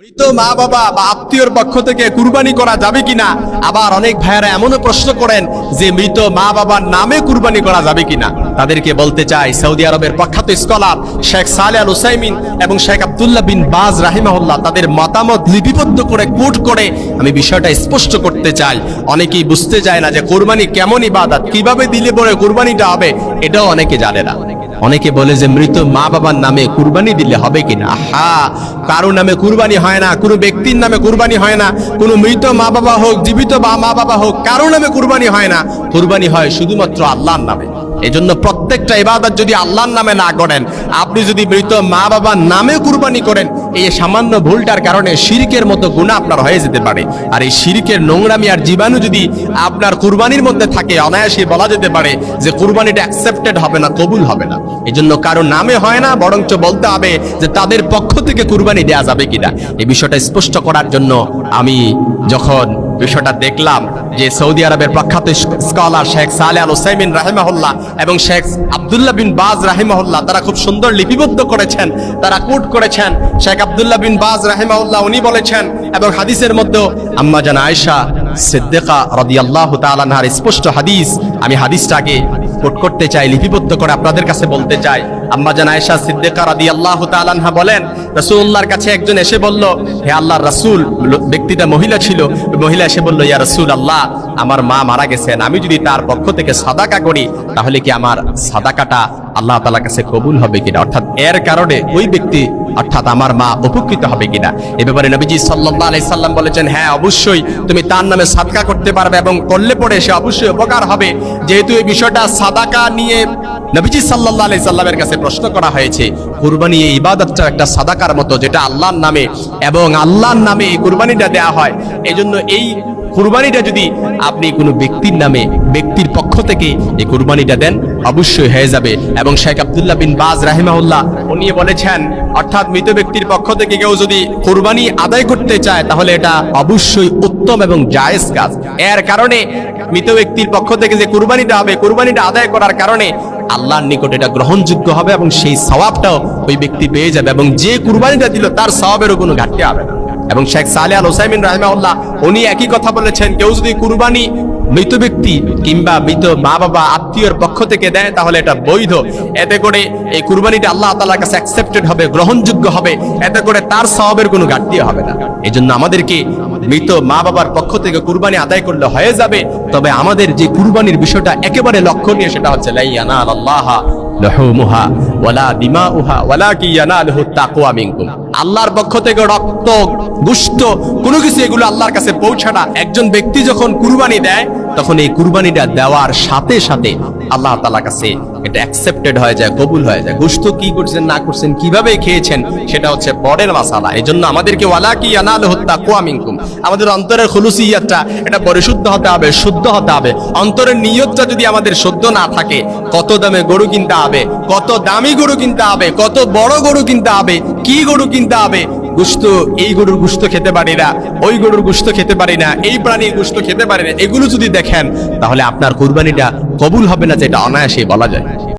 মৃত মা বাবা বা আত্মীয়র পক্ষ থেকে কুরবানি করা যাবে কিনা? আবার অনেক ভাইয়েরা এমনও প্রশ্ন করেন যে মৃত মা বাবার নামে কুরবানি করা যাবে কিনা? তাদেরকে বলতে চাই, সৌদি আরবের প্রখ্যাত স্কলার শেখ সালে আল হুসাইমিন এবং শেখ আব্দুল্লাহ বিন বাজ রাহিমাহুল্লাহ তাদের মতামত লিপিবদ্ধ করে, কোট করে আমি বিষয়টা স্পষ্ট করতে চাই। অনেকেই বুঝতে চায় না যে কোরবানি কেমন ইবাদত, কীভাবে দিলে পরে কোরবানিটা হবে, এটাও অনেকে জানে না। অনেকে বলে যে মৃত মা বাবার নামে কুরবানি দিলে হবে কিনা? হা কারও নামে কুরবানি হয় না, কোনো ব্যক্তির নামে কুরবানি হয় না, কোনো মৃত মা বাবা হোক, জীবিত বা মা বাবা হোক কারও নামে কুরবানি হয় না। কুরবানি হয় শুধুমাত্র আল্লাহর নামে। এজন্য প্রত্যেকটা ইবাদত যদি আল্লাহর নামে না করেন, আপনি যদি মৃত মা বাবার নামে কুরবানি করেন, এই সামান্য ভুলটার কারণে শিরিকের মতো গুণা আপনার হয়ে যেতে পারে। আর এই শিরিকের নোংরামি আর জীবাণু যদি আপনার কুরবানির মধ্যে থাকে, অনায়াসে বলা যেতে পারে যে কুরবানিটা অ্যাকসেপ্টেড হবে না, কবুল হবে না। এই জন্য কারও নামে হয় না, বরঞ্চ বলতে হবে যে তাদের পক্ষ থেকে কুরবানি দেয়া যাবে কিনা। এই বিষয়টা স্পষ্ট করার জন্য আমি যখন বিষয়টা দেখলাম যে সৌদি আরবের প্রখ্যাত স্কলার শেখ সালে আল ওসাইমিন রাহেমাহুল্লাহ এবং শেখ আবদুল্লাহ বিন বাজ রাহেমাহুল্লাহ, তারা খুব সুন্দর লিপিবদ্ধ করেছেন, তারা কোট করেছেন। শেখ আবদুল্লাহ বিন বাজ রাহেমাহুল্লাহ উনি বলেছেন এবং হাদিসের মধ্যেও, আম্মা জান আয়েশা সিদ্দিকা রাদিয়াল্লাহু তাআলা আনহার স্পষ্ট হাদিস, আমি হাদিসটাকে কোট করতে চাই, লিপিবদ্ধ করে আপনাদের কাছে বলতে চাই। আম্মা জান আয়েশা সিদ্দিকা রাদিয়াল্লাহু তাআলা আনহা বলেন, রাসূলুল্লাহর কাছে একজন এসে বলল, হে আল্লাহর রাসূল, ব্যক্তিটা মহিলা ছিল। মহিলা এসে বলল, ইয়া রাসূল আল্লাহ আমার মা মারা গেছেন, আমি যদি তার পক্ষ থেকে সাদাকা করি, তাহলে কি আমার সাদাকাটা আল্লাহ তাআলার কাছে কবুল হবে কিনা? অর্থাৎ এর কারণে ওই ব্যক্তি, অর্থাৎ আমার মা উপকৃত হবে কিনা? এ ব্যাপারে নবীজি সাল্লাল্লাহু আলাইহি সাল্লাম বলেছেন হ্যাঁ অবশ্যই তুমি তার নামে সাদকা করতে পারবে এবং করলে পরে সে অবশ্যই উপকার হবে। যেহেতু এই বিষয়টা সাদাকা নিয়ে নবীজি সাল্লাল্লাহু আলাইহি সাল্লামের কাছে প্রশ্ন করা হয়েছে, কুরবানি এই ইবাদতটা একটা সাদাকার মতো যেটা আল্লাহর নামে এবং আল্লাহর নামে এই কুরবানিটা দেয়া হয়। এজন্য এই কুরবানিটা যদি আপনি কোনো ব্যক্তির নামে, ব্যক্তির পক্ষ থেকে এই কুরবানিটা দেন, অবশ্যই হয়ে যাবে। এবং শেখ আব্দুল্লাহ বিন বাজ রাহিমাহুল্লাহ, উনি বলেছেন, অর্থাৎ মৃত ব্যক্তির পক্ষ থেকে কেউ যদি কুরবানি আদায় করতে চায়, তাহলে এটা অবশ্যই উত্তম এবং জায়েজ কাজ। এর কারণে মৃত ব্যক্তির পক্ষ থেকে যে কুরবানিটা হবে, কুরবানিটা আদায় করার কারণে আল্লাহর নিকট এটা গ্রহণযোগ্য হবে এবং সেই সওয়াবটাও ওই ব্যক্তি পেয়ে যাবে এবং যে কুরবানিটা দিল, তার সওয়াবেরও কোনো ঘাটতি হবে না। এবং শেখ সালে আল হোসাইমিন রাহমাউল্লাহ উনি একই কথা বলেছেন, কেউ যদি কুরবানি মৃত ব্যক্তি কিংবা মৃত মা বাবা আত্মীয়র পক্ষ থেকে দেয়, তাহলে এটা বৈধ। এতে করে এই কুরবানিটা আল্লাহ তাআলার কাছে অ্যাকসেপ্টেড হবে, গ্রহণযোগ্য হবে, এতে করে তার স্বভাবের কোনো ঘাটতি হবে না। এই জন্য আমাদেরকে মৃত মা বাবার পক্ষ থেকে কুরবানি আদায় করলে হয়ে যাবে, তবে আমাদের যে কুরবানির বিষয়টা একেবারে লক্ষণীয়, সেটা হচ্ছে, লাইয়ানা আল্লাহ লাহুমুহা ওয়ালা দিমাউহা ওয়ালাকি ইয়ানালুহু তাকওয়া মিনকুম। আল্লাহর পক্ষ থেকে রক্ত গুস্ত কোনো কিছু এগুলো আল্লাহর কাছে পৌঁছানা একজন ব্যক্তি যখন কুরবানি দেয়, তখন এই কুরবানিটা দেওয়ার সাথে সাথে আল্লাহ তাআলার কাছে এটা অ্যাকসেপ্টেড হয়ে যায়, কবুল হয়ে যায়। গুস্ত কি করছেন, না করছেন, কীভাবে খেয়েছেন, সেটা হচ্ছে পরের মাসালা। এই জন্য আমাদেরকে ওয়ালাকি ইয়ানালুহু তাকওয়া মিনকুম। আমাদের অন্তরের খুলুসিয়াতটা, এটা পরিশুদ্ধ হতে হবে, শুদ্ধ হতে হবে। অন্তরের নিয়তটা যদি আমাদের শুদ্ধ না থাকে, কত দামে গরু কিনতে হবে, কত দামি গরু কিনতে হবে, কত বড় গরু কিনতে হবে, কি গরু কিনতে হবে গুস্ত এই গরুর গুস্ত খেতে পারি না, ওই গরুর গুস্ত খেতে পারি না, এই প্রাণীর গুস্ত খেতে পারি না, এগুলো যদি দেখেন, তাহলে আপনার কোরবানিটা কবুল হবে না, যেটা অনায়াসে বলা যায়।